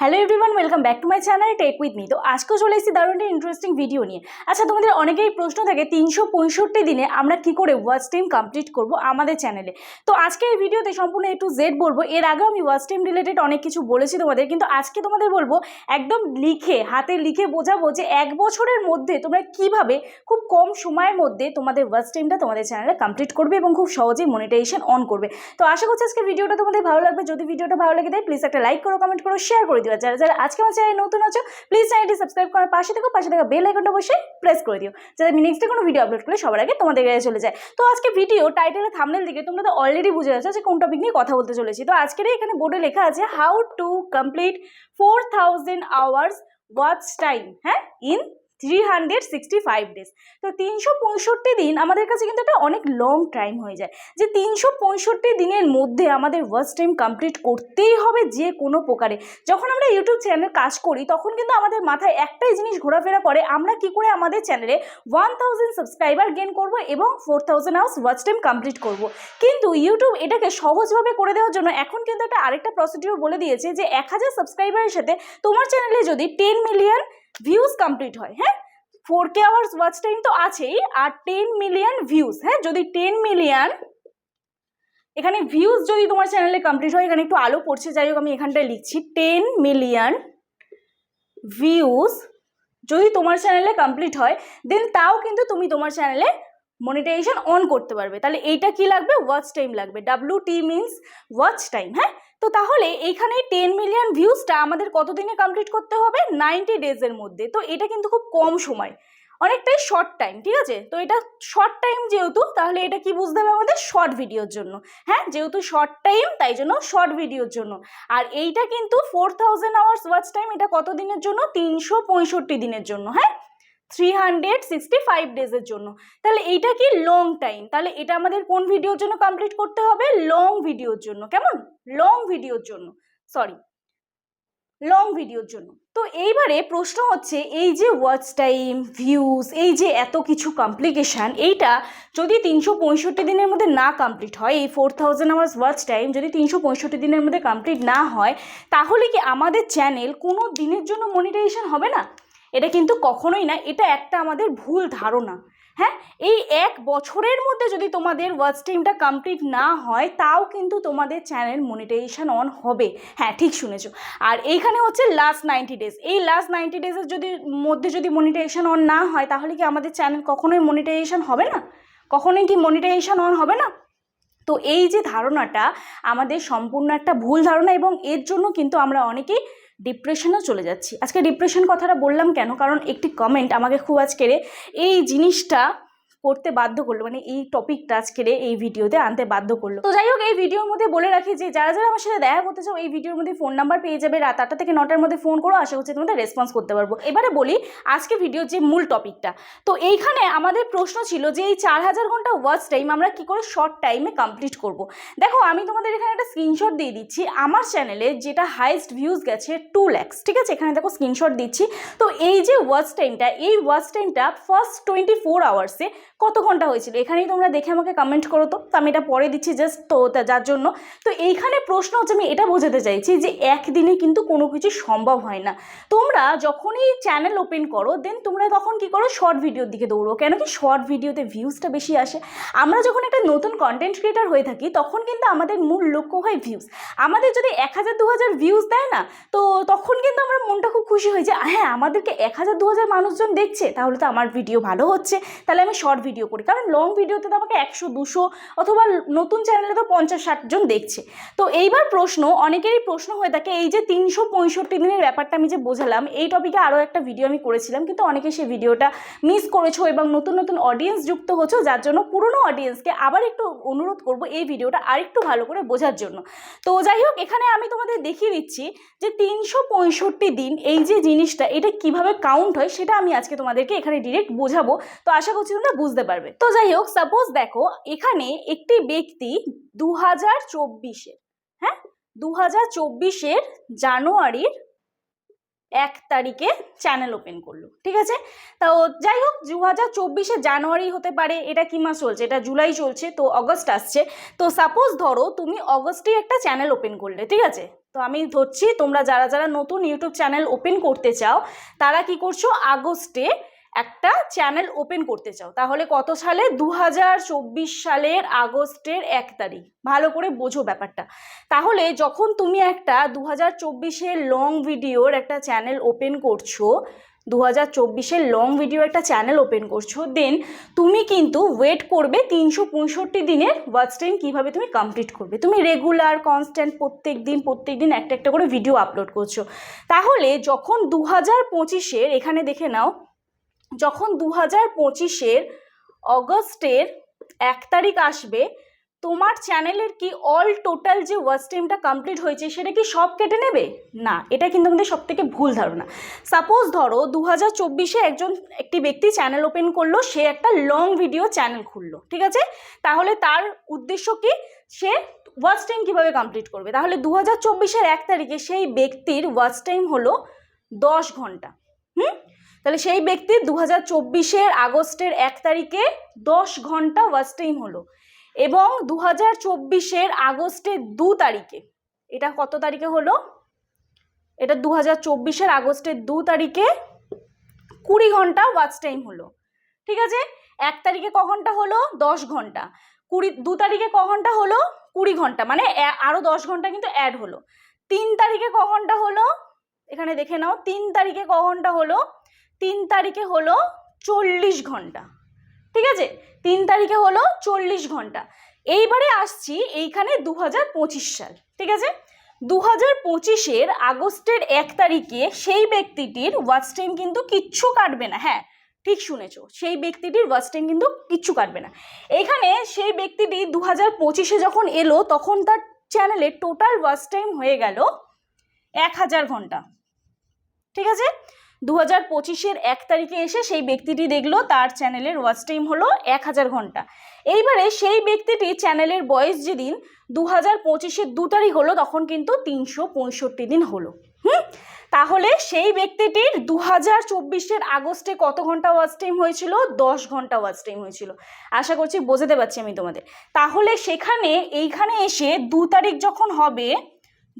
Hello everyone welcome back to my channel tech with me তো আজকেও চলে এসেছি দারুণ ইন্টারেস্টিং ভিডিও নিয়ে। আচ্ছা তোমাদের অনেকেই প্রশ্ন থাকে, তিনশো পঁয়ষট্টি দিনে আমরা কি করে ওয়াচ টাইম কমপ্লিট করব আমাদের চ্যানেলে তো আজকে এই ভিডিওতে সম্পূর্ণ একটু জেড বলব। এর আগেও আমি ওয়াচ টাইম রিলেটেড অনেক কিছু বলেছি তোমাদের, কিন্তু আজকে তোমাদের বলব, একদম লিখে, হাতে লিখে বোঝাবো যে এক বছরের মধ্যে তোমরা কীভাবে খুব কম সময়ের মধ্যে তোমাদের ওয়াচ টাইমটা তোমাদের চ্যানেলে কমপ্লিট করবে এবং খুব সহজেই মনিটাইজেশন অন করবে। তো আশা করছি আজকে ভিডিওটা তোমাদের ভালো লাগবে। যদি ভিডিওটা ভালো লাগে দেয় প্লিজ একটা লাইক করো কমেন্ট করো শেয়ার করে আর যারা যারা আজকে আমার চ্যানেলে নতুন আছো প্লিজ চ্যানেলটি সাবস্ক্রাইব করার পাশে থেকো, পাশে থাকা বেল আইকনটা অবশ্যই প্রেস করে দিও। যাতে আমি নেক্সটে কোনো ভিডিও আপলোড করলে সবার আগে তোমাদের কাছে চলে যায়। তো আজকে ভিডিও টাইটেলে থামনেল দিকে তোমরা তো অলরেডি বুঝে যাচ্ছ যে কোন টপিক নিয়ে কথা বলতে চলেছি। তো আজকের এখানে বোর্ডে লেখা আছে how to complete four thousand hours watch time হ্যাঁ? In three hundred sixty five days তো তিনশো পঁয়ষট্টি দিন আমাদের কাছে কিন্তু এটা অনেক লং টাইম হয়ে যায়। যে তিনশো পঁয়ষট্টি দিনের মধ্যে আমাদের ওয়াচ টাইম কমপ্লিট করতেই হবে যে কোনো প্রকারে। যখন আমরা ইউটিউব চ্যানেল কাজ করি, তখন কিন্তু আমাদের মাথায় একটাই জিনিস ঘোরাফেরা করে, আমরা কি করে আমাদের চ্যানেলে ওয়ান থাউজেন্ড সাবস্ক্রাইবার গেন করব এবং four thousand hours watch time complete করব। কিন্তু ইউটিউব এটাকে সহজভাবে করে দেওয়ার জন্য এখন কিন্তু একটা আরেকটা প্রসিডিওর বলে দিয়েছে যে এক হাজার সাবস্ক্রাইবারের সাথে তোমার চ্যানেলে যদি টেন মিলিয়ন ভিউজ কমপ্লিট হয় হ্যাঁ? Four K hours watch time তো আছেই, আর টেন মিলিয়ন ভিউজ হ্যাঁ? যদি টেন মিলিয়ন এখানে ভিউজ যদি তোমার চ্যানেলে কমপ্লিট হয়, এখানে একটু আলো পড়ছে, যাই হোক আমি এখানটায় লিখছি টেন মিলিয়ন ভিউজ যদি তোমার চ্যানেলে কমপ্লিট হয় দেন তাও কিন্তু তুমি তোমার চ্যানেলে মনিটাইজেশন অন করতে পারবে। তাহলে এইটা কি লাগবে? ওয়াচ টাইম লাগবে। W T means watch time হ্যাঁ? তো তাহলে এইখানে টেন মিলিয়ন ভিউজটা আমাদের কতদিনে কমপ্লিট করতে হবে? নাইনটি ডেজের মধ্যে। তো এটা কিন্তু খুব কম সময়। অনেকটাই শর্ট টাইম ঠিক আছে? তো এটা শর্ট টাইম যেহেতু, তাহলে এটা কি বুঝতে হবে আমাদের? শর্ট ভিডিওর জন্য। হ্যাঁ যেহেতু শর্ট টাইম তাই জন্য শর্ট ভিডিওর জন্য। আর এইটা কিন্তু four thousand hours watch time এটা কত দিনের জন্য? তিনশো পঁয়ষট্টি দিনের জন্য হ্যাঁ? থ্রি হান্ড্রেড সিক্সটি ফাইভ ডেজের জন্য। তাহলে এইটা কি লং টাইম তাহলে এটা আমাদের কোন ভিডিওর জন্য কমপ্লিট করতে হবে? লং ভিডিওর জন্য। কেমন? লং ভিডিওর জন্য। সরি লং ভিডিওর জন্য। তো এইবারে প্রশ্ন হচ্ছে, এই যে ওয়াচ টাইম ভিউজ এই যে এত কিছু কমপ্লিকেশান এইটা যদি তিনশো পঁয়ষট্টি দিনের মধ্যে না কমপ্লিট হয়, এই four thousand hours watch time যদি তিনশো পঁয়ষট্টি দিনের মধ্যে কমপ্লিট না হয়, তাহলে কি আমাদের চ্যানেল কোনো দিনের জন্য মনিটাইজেশন হবে না? এটা কিন্তু কখনোই না, এটা একটা আমাদের ভুল ধারণা। হ্যাঁ? এই এক বছরের মধ্যে যদি তোমাদের ওয়াচ টাইমটা কমপ্লিট না হয়, তাও কিন্তু তোমাদের চ্যানেল মনিটাইজেশন অন হবে। হ্যাঁ ঠিক শুনেছো। আর এইখানে হচ্ছে লাস্ট নাইনটি ডেজ এই লাস্ট নাইনটি ডেজের যদি, মধ্যে যদি মনিটাইজেশন অন না হয়, তাহলে কি আমাদের চ্যানেল কখনোই মনিটাইজেশন হবে না? কখনোই কি মনিটাইজেশন অন হবে না? তো এই যে ধারণাটা, আমাদের সম্পূর্ণ একটা ভুল ধারণা এবং এর জন্য কিন্তু আমরা অনেকেই ডিপ্রেশনেও চলে যাচ্ছি। আজকে ডিপ্রেশন কথাটা বললাম কেন? কারণ একটি কমেন্ট আমাকে খুব আজকের এই জিনিসটা করতে বাধ্য করল মানে এই টপিকটা আজকের এই ভিডিওতে আনতে বাধ্য করল। তো যাই হোক, এই ভিডিওর মধ্যে বলে রাখি যে, যারা যারা আমার সাথে দেখা করতে চাও, এই ভিডিওর মধ্যে ফোন নাম্বার পেয়ে যাবে। রাত আটটা থেকে নটার মধ্যে ফোন করো, আশা করছি তোমাদের রেসপন্স করতে পারব। এবারে বলি, আজকে ভিডিওর যে মূল টপিকটা তো এইখানে আমাদের প্রশ্ন ছিল যে, এই চার হাজার ঘণ্টা ওয়াচ টাইম আমরা কি করে শর্ট টাইমে কমপ্লিট করব? দেখো, আমি তোমাদের এখানে একটা স্ক্রিনশট দিয়ে দিচ্ছি। আমার চ্যানেলে যেটা হাইস্ট ভিউজ গেছে টু ল্যাক্স ঠিক আছে? এখানে দেখো স্ক্রিনশট দিচ্ছি। তো এই যে ওয়াচ টাইমটা এই ওয়াচ টাইমটা ফার্স্ট টোয়েন্টি ফোর আওয়ার্সে কত ঘণ্টা হয়েছিল? এখানেই তোমরা দেখে আমাকে কমেন্ট করো তো। তো আমি এটা পরে দিচ্ছি জাস্ট তো যার জন্য। তো এইখানে প্রশ্ন হচ্ছে, আমি এটা বোঝাতে চাইছি যে একদিনে কিন্তু কোনো কিছু সম্ভব হয় না। তোমরা যখনই চ্যানেল ওপেন করো দেন তোমরা তখন কি করো? শর্ট ভিডিওর দিকে দৌড়ো। কেন কি শর্ট ভিডিওতে ভিউজটা বেশি আসে? আমরা যখন একটা নতুন কন্টেন্ট ক্রিয়েটার হয়ে থাকি, তখন কিন্তু আমাদের মূল লক্ষ্য হয় ভিউজ আমাদের যদি এক হাজার, দু হাজার ভিউজ দেয় না, তো তখন কিন্তু আমরা মনটা খুব খুশি হয়ে যে হ্যাঁ আমাদেরকে এক হাজার, দু হাজার মানুষজন দেখছে, তাহলে তো আমার ভিডিও ভালো হচ্ছে। তাহলে আমি শর্ট ভিডিও করি। কারণ লং ভিডিওতে তো আমাকে একশো, দুশো অথবা নতুন চ্যানেলে তো পঞ্চাশ, ষাট জন দেখছে। তো এইবার প্রশ্ন, অনেকেরই প্রশ্ন হয়ে থাকে, এই যে তিনশো পঁয়ষট্টি দিনের ব্যাপারটা আমি যে বোঝালাম, এই টপিকে আরও একটা ভিডিও আমি করেছিলাম, কিন্তু অনেকে সেই ভিডিওটা মিস করেছ এবং নতুন নতুন অডিয়েন্স যুক্ত হচ্ছো যার জন্য পুরনো অডিয়েন্সকে আবার একটু অনুরোধ করব এই ভিডিওটা আরেকটু ভালো করে বোঝার জন্য। তো যাই হোক, এখানে আমি তোমাদের দেখিয়ে দিচ্ছি যে তিনশো পঁয়ষট্টি দিন এই যে জিনিসটা, এটা কীভাবে কাউন্ট হয়, সেটা আমি আজকে তোমাদেরকে এখানে ডিরেক্ট বোঝাবো। তো আশা করছি তোমরা বুঝতে পারবে। তো যাই হোক সাপোজ দেখো, এখানে একটি ব্যক্তি দু হাজার চব্বিশের হ্যাঁ? দু হাজার চব্বিশের জানুয়ারির এক তারিখে চ্যানেল ওপেন করল, ঠিক আছে? তো যাই হোক দু হাজার চব্বিশে জানুয়ারি হতে পারে, এটা কি মাস চলছে? এটা জুলাই চলছে, তো অগস্ট আসছে। তো সাপোজ ধরো, তুমি অগস্টে একটা চ্যানেল ওপেন করলে, ঠিক আছে? তো আমি ধরছি, তোমরা যারা যারা নতুন ইউটিউব চ্যানেল ওপেন করতে চাও, তারা কি করছ? আগস্টে একটা চ্যানেল ওপেন করতে চাও, তাহলে কত সালে? দু হাজার চব্বিশ সালের আগস্টের এক তারিখ। ভালো করে বোঝো ব্যাপারটা। তাহলে যখন তুমি একটা দু হাজার লং ভিডিওর একটা চ্যানেল ওপেন করছ দু হাজার লং ভিডিও একটা চ্যানেল ওপেন করছ দেন তুমি কিন্তু ওয়েট করবে তিনশো পঁয়ষট্টি দিনের ওয়াচ টাইম কীভাবে তুমি কমপ্লিট করবে। তুমি রেগুলার কনস্ট্যান্ট প্রত্যেক দিন প্রত্যেক দিন একটা একটা করে ভিডিও আপলোড করছ। তাহলে যখন দু হাজার পঁচিশের, এখানে দেখে নাও যখন দু হাজার পঁচিশের অগস্টের এক তারিখ আসবে, তোমার চ্যানেলের কি অল টোটাল যে ওয়াচ টাইমটা কমপ্লিট হয়েছে, সেটা কি সব কেটে নেবে? না, এটা কিন্তু আমাদের সব থেকে ভুল ধারণা। সাপোজ ধরো দু হাজার চব্বিশে একজন, একটি ব্যক্তি চ্যানেল ওপেন করল, সে একটা লং ভিডিও চ্যানেল খুললো, ঠিক আছে? তাহলে তার উদ্দেশ্য কি? সে ওয়াচ টাইম কীভাবে কমপ্লিট করবে? তাহলে দু হাজার চব্বিশের এক তারিখে সেই ব্যক্তির ওয়াচ টাইম হলো দশ ঘণ্টা। তাহলে সেই ব্যক্তির দু হাজার চব্বিশের আগস্টের এক তারিখে দশ ঘণ্টা ওয়াচ টাইম হলো এবং দু হাজার চব্বিশের আগস্টের দু তারিখে, এটা কত তারিখে হলো? এটা দু হাজার চব্বিশের আগস্টের দু তারিখে কুড়ি ঘণ্টা ওয়াচ টাইম হলো, ঠিক আছে? এক তারিখে ক ঘণ্টা হলো? দশ ঘণ্টা। কুড়ি, দু তারিখে ক ঘণ্টা হলো? কুড়ি ঘণ্টা মানে এ- আরও দশ ঘণ্টা কিন্তু অ্যাড হলো। তিন তারিখে ক ঘণ্টা হলো? এখানে দেখে নাও, তিন তারিখে ক ঘণ্টা হলো? তিন তারিখে হলো চল্লিশ ঘণ্টা। ঠিক আছে? তিন তারিখে হলো চল্লিশ ঘণ্টা। এইবারে আসছি এইখানে দু হাজার পঁচিশ সাল। ঠিক আছে? দু হাজার পঁচিশের আগস্টের এক তারিখে সেই ব্যক্তিটির ওয়াচ টাইম কিন্তু কিচ্ছু কাটবে না। হ্যাঁ ঠিক শুনেছো? সেই ব্যক্তিটির ওয়াচ টাইম কিন্তু কিচ্ছু কাটবে না। এখানে সেই ব্যক্তিটি দু হাজার পঁচিশে যখন এলো, তখন তার চ্যানেলে টোটাল ওয়াচ টাইম হয়ে গেল এক হাজার ঘণ্টা। ঠিক আছে? দু হাজার পঁচিশের এক তারিখে এসে সেই ব্যক্তিটি দেখল, তার চ্যানেলের ওয়াচ টাইম হলো এক হাজার ঘণ্টা। এইবারে সেই ব্যক্তিটি চ্যানেলের বয়স যেদিন দু হাজার পঁচিশের দু তারিখ হলো, তখন কিন্তু তিনশো পঁয়ষট্টি দিন হলো। হুম? তাহলে সেই ব্যক্তিটির দু হাজার চব্বিশের আগস্টে কত ঘণ্টা ওয়াচ টাইম হয়েছিল? দশ ঘণ্টা ওয়াচ টাইম হয়েছিল। আশা করছি বোঝাতে পারছি আমি তোমাদের। তাহলে সেখানে, এইখানে এসে দু তারিখ যখন হবে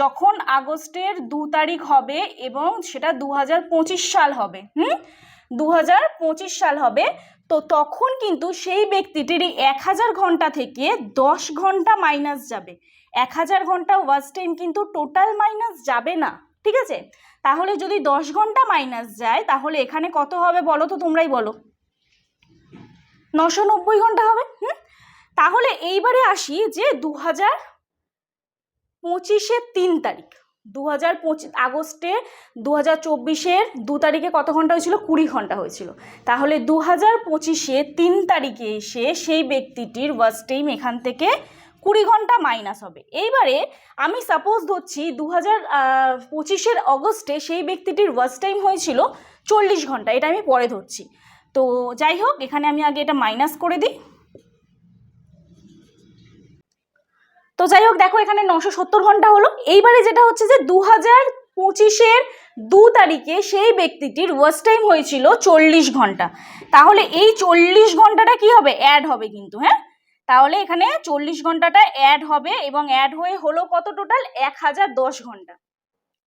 যখন আগস্টের দু তারিখ হবে এবং সেটা দু হাজার পঁচিশ সাল হবে, হুম? দু হাজার পঁচিশ সাল হবে, তো তখন কিন্তু সেই ব্যক্তিটির এই এক হাজার ঘণ্টা থেকে দশ ঘণ্টা মাইনাস যাবে। এক হাজার ঘণ্টা ওয়াচ টাইম কিন্তু টোটাল মাইনাস যাবে না, ঠিক আছে? তাহলে যদি দশ ঘণ্টা মাইনাস যায়, তাহলে এখানে কত হবে বলো তো তোমরাই বলো? নশো নব্বই ঘণ্টা হবে, হুম? তাহলে এইবারে আসি যে দু হাজার পঁচিশের তিন তারিখ দু হাজার পঁচিশ আগস্টে দু হাজার চব্বিশের দু তারিখে কত ঘণ্টা হয়েছিল? কুড়ি ঘণ্টা হয়েছিল। তাহলে দু হাজার পঁচিশে তিন তারিখে এসে সেই ব্যক্তিটির ওয়াচ টাইম এখান থেকে কুড়ি ঘণ্টা মাইনাস হবে। এইবারে আমি সাপোজ ধরছি দু হাজার পঁচিশের অগস্টে সেই ব্যক্তিটির ওয়াচ টাইম হয়েছিল চল্লিশ ঘণ্টা, এটা আমি পরে ধরছি। তো যাই হোক, এখানে আমি আগে এটা মাইনাস করে দিই। তো যাই হোক, দেখো এখানে নশো সত্তর ঘণ্টা হলো। এইবারে যেটা হচ্ছে যে দু হাজার পঁচিশের দু তারিখে সেই ব্যক্তিটির ওয়াচ টাইম হয়েছিল চল্লিশ ঘণ্টা। তাহলে এই চল্লিশ ঘন্টাটা কি হবে? অ্যাড হবে কিন্তু হ্যাঁ? তাহলে এখানে চল্লিশ ঘন্টাটা অ্যাড হবে এবং অ্যাড হয়ে হলো কত টোটাল এক হাজার দশ ঘণ্টা।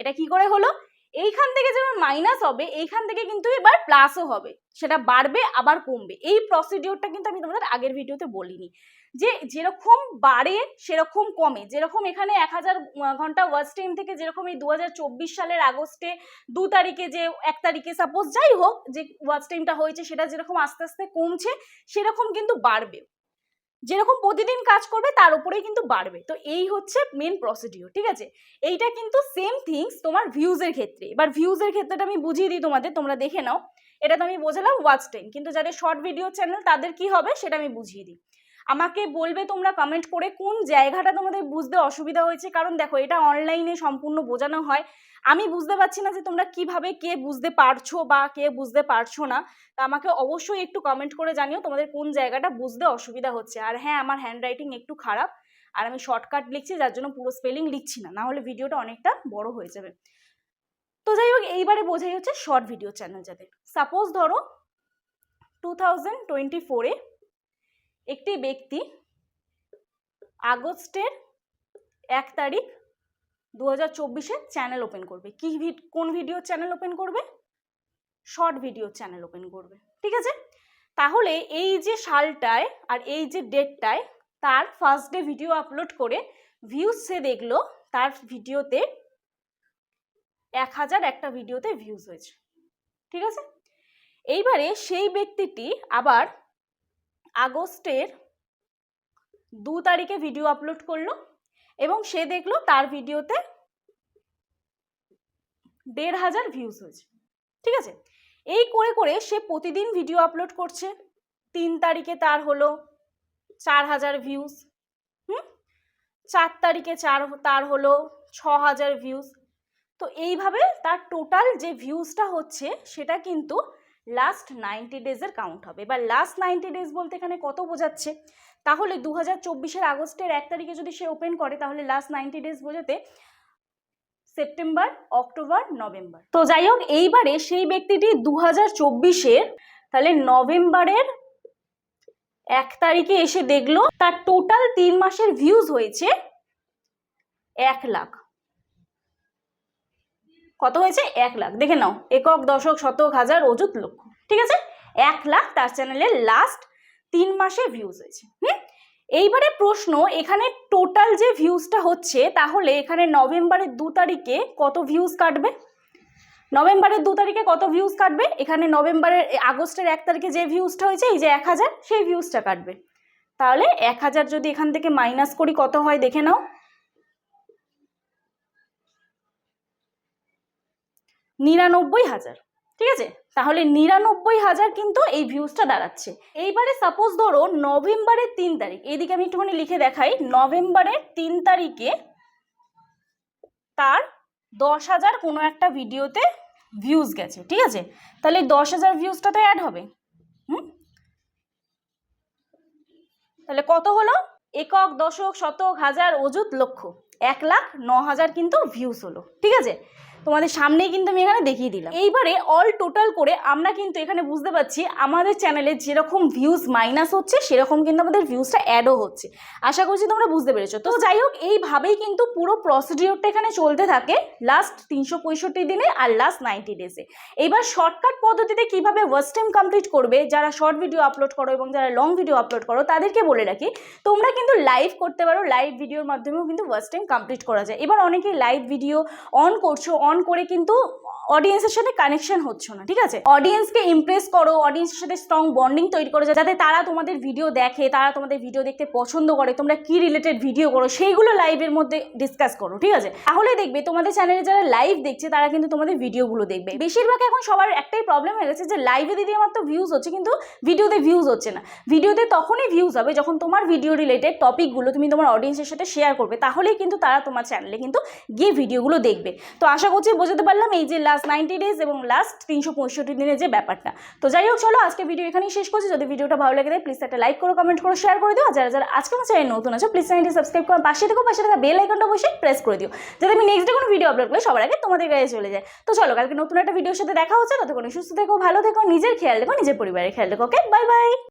এটা কি করে হলো? এইখান থেকে যেমন মাইনাস হবে, এইখান থেকে কিন্তু এবার প্লাসও হবে। সেটা বাড়বে, আবার কমবে। এই প্রসিডিওরটা কিন্তু আমি তোমাদের আগের ভিডিওতে বলিনি। যে যেরকম বাড়ে, সেরকম কমে। যেরকম এখানে এক হাজার ঘণ্টা ওয়াচ টাইম থেকে যেরকম এই দু হাজার চব্বিশ সালের আগস্টে দু তারিখে যে এক তারিখে সাপোজ যাই হোক, যে ওয়াচ টাইমটা হয়েছে, সেটা যেরকম আস্তে আস্তে কমছে, সেরকম কিন্তু বাড়বে। যেরকম প্রতিদিন কাজ করবে, তার উপরেই কিন্তু বাড়বে। তো এই হচ্ছে মেন প্রসিডিওর ঠিক আছে? এইটা কিন্তু সেম থিংস তোমার ভিউজের ক্ষেত্রে। এবার ভিউজের ক্ষেত্রেটা আমি বুঝিয়ে দিই তোমাদের, তোমরা দেখে নাও। এটা তো আমি বোঝালাম ওয়াচ টাইম কিন্তু যাদের শর্ট ভিডিও চ্যানেল তাদের কি হবে, সেটা আমি বুঝিয়ে দিই। আমাকে বলবে তোমরা কমেন্ট করে কোন জায়গাটা তোমাদের বুঝতে অসুবিধা হয়েছে? কারণ দেখো, এটা অনলাইনে সম্পূর্ণ বোঝানো হয়। আমি বুঝতে পারছি না যে তোমরা কীভাবে কে বুঝতে পারছ বা কে বুঝতে পারছ না। তা আমাকে অবশ্যই একটু কমেন্ট করে জানিও তোমাদের কোন জায়গাটা বুঝতে অসুবিধা হচ্ছে। আর হ্যাঁ আমার হ্যান্ডরাইটিং একটু খারাপ। আর আমি শর্টকাট লিখছি, যার জন্য পুরো স্পেলিং লিখছি না। না হলে ভিডিওটা অনেকটা বড় হয়ে যাবে। তো যাই হোক, এইবারে বোঝাই হচ্ছে শর্ট ভিডিও চ্যানেল যাদের। সাপোজ ধরো টু থাউজেন্ড টোয়েন্টি ফোরে একটি ব্যক্তি আগস্টের এক তারিখ দু হাজার চ্যানেল ওপেন করবে। কি কোন ভিডিও চ্যানেল ওপেন করবে? শর্ট ভিডিও চ্যানেল ওপেন করবে। ঠিক আছে? তাহলে এই যে সালটায় আর এই যে ডেটটায় তার ফার্স্ট ডে ভিডিও আপলোড করে ভিউজ সে দেখল, তার ভিডিওতে এক হাজার একটা ভিডিওতে ভিউজ হয়েছে। ঠিক আছে? এইবারে সেই ব্যক্তিটি আবার আগস্টের দু তারিখে ভিডিও আপলোড করল এবং সে দেখল তার ভিডিওতে দেড় হাজার ভিউজ হয়েছে। ঠিক আছে? এই করে করে সে প্রতিদিন ভিডিও আপলোড করছে। তিন তারিখে তার হলো চার হাজার ভিউজ হুম? চার তারিখে চার তার হলো ছ হাজার ভিউজ তো এইভাবে তার টোটাল যে ভিউজটা হচ্ছে সেটা কিন্তু লাস্ট নাইনটি ডেজের কাউন্ট হবে। এবার লাস্ট নাইনটি ডেজ বলতে এখানে কত বোঝাচ্ছে? তাহলে দু হাজার চব্বিশের আগস্টের এক তারিখে যদি সে ওপেন করে, তাহলে লাস্ট নাইনটি ডেজ বোঝাতে সেপ্টেম্বর অক্টোবর নভেম্বর তো যাই হোক, এইবারে সেই ব্যক্তিটি দু হাজার চব্বিশের, তাহলে নভেম্বরের এক তারিখে এসে দেখল, তার টোটাল তিন মাসের ভিউজ হয়েছে এক লাখ। কত হয়েছে? এক লাখ। দেখে নাও, একক, দশক, শতক, হাজার, অযুত, লক্ষ। ঠিক আছে? এক লাখ তার চ্যানেলের লাস্ট তিন মাসে ভিউজ হয়েছে। হুম? এইবারে প্রশ্ন, এখানে টোটাল যে ভিউজটা হচ্ছে, তাহলে এখানে নভেম্বরের দু তারিখে কত ভিউজ কাটবে? নভেম্বরের দু তারিখে কত ভিউজ কাটবে? এখানে নভেম্বরের আগস্টের এক তারিখে যে ভিউজটা হয়েছে, এই যে এক হাজার, সেই ভিউজটা কাটবে। তাহলে এক হাজার যদি এখান থেকে মাইনাস করি, কত হয়? দেখে নাও। নিরানব্বই হাজার। ঠিক আছে? তাহলে নিরানব্বই হাজার কিন্তু এই ভিউজটা দাঁড়াচ্ছে। এইবারে সাপোজ ধরো নভেম্বরের তিন তারিখ এইদিকে আমি একটুখানি লিখে দেখাই, নভেম্বরের তিন তারিখে তার দশ হাজার কোনো একটা ভিডিওতে ভিউজ গেছে, ঠিক আছে? তাহলে দশ হাজার ভিউজটা তো অ্যাড হবে। হুম? তাহলে কত হলো? একক, দশক, শতক, হাজার, অযুত, লক্ষ। এক লাখ, ন হাজার কিন্তু ভিউজ হলো। ঠিক আছে? তোমাদের সামনেই কিন্তু আমি এখানে দেখিয়ে দিলাম। এইবারে অল টোটাল করে আমরা কিন্তু এখানে বুঝতে পারছি আমাদের চ্যানেলে যেরকম ভিউজ মাইনাস হচ্ছে, সেরকম কিন্তু আমাদের ভিউজটা অ্যাডও হচ্ছে। আশা করছি তোমরা বুঝতে পেরেছ। তো যাই হোক, এইভাবেই কিন্তু পুরো প্রসিডিওরটা এখানে চলতে থাকে লাস্ট তিনশো পঁয়ষট্টি দিনে আর লাস্ট নাইনটি ডেজে এইবার শর্টকাট পদ্ধতিতে কীভাবে ওয়াচ টাইম কমপ্লিট করবে, যারা শর্ট ভিডিও আপলোড করো এবং যারা লং ভিডিও আপলোড করো, তাদেরকে বলে রাখি, তোমরা কিন্তু লাইভ করতে পারো লাইভ ভিডিওর মাধ্যমেও কিন্তু ওয়াচ টাইম কমপ্লিট করা যায়। এবার অনেকেই লাইভ ভিডিও অন করছ অন করে কিন্তু অডিয়েন্সের সাথে কানেকশন হচ্ছে না, ঠিক আছে? অডিয়েন্সকে ইমপ্রেস করো অডিয়েন্সের সাথে স্ট্রং বন্ডিং তৈরি করো, যাতে তারা তোমাদের ভিডিও দেখে, তারা তোমাদের ভিডিও দেখতে পছন্দ করে, তোমরা কি রিলেটেড ভিডিও করো, সেইগুলো লাইভের মধ্যে ডিসকাস করো, ঠিক আছে? তাহলে দেখবে, তোমাদের চ্যানেলে যারা লাইভ দেখছে, তারা কিন্তু তোমাদের ভিডিওগুলো দেখবে। বেশিরভাগ এখন সবার একটাই প্রবলেম হয়ে গেছে যে লাইভে দিদি আমার তো ভিউজ হচ্ছে, কিন্তু ভিডিওতে ভিউজ হচ্ছে না। ভিডিওতে তখনই ভিউজ হবে যখন তোমার ভিডিও রিলেটেড টপিকগুলো তুমি তোমার অডিয়েন্সের সাথে শেয়ার করবে, তাহলেই কিন্তু তারা তোমার চ্যানেলে কিন্তু গিয়ে ভিডিওগুলো দেখবে। তো আশা করছি বোঝাতে পারলাম, এই যে লাস্ট নাইনটি ডেজ এবং লাস্ট তিনশো পঁয়ষট্টি দিনের যে ব্যাপারটা। তো যাই হোক, চলো আজকে ভিডিও এখানেই শেষ করছি। যদি ভিডিওটা ভালো লাগে প্লিজ একটা লাইক করো কমেন্ট করো শেয়ার করে দিও। আর যারা যারা আজকে আমার চ্যানেল নতুন আছো প্লিজ চ্যানেলটি সাবস্ক্রাইব করো পাশে থেকো, পাশে থাকা বেল আইকনটা অবশ্যই প্রেস করে দিও। যাতে আমি নেক্সট ডে কোনো ভিডিও আপলোড করি সবার আগে তোমাদের কাছে চলে যায়। তো চলো, কালকে নতুন একটা ভিডিওর সাথে দেখা হচ্ছে। ততক্ষণ সুস্থ থেকো, ভালো থেকো, নিজের খেয়াল রেখো, নিজের পরিবারের খেয়াল রেখো ওকে বাই বাই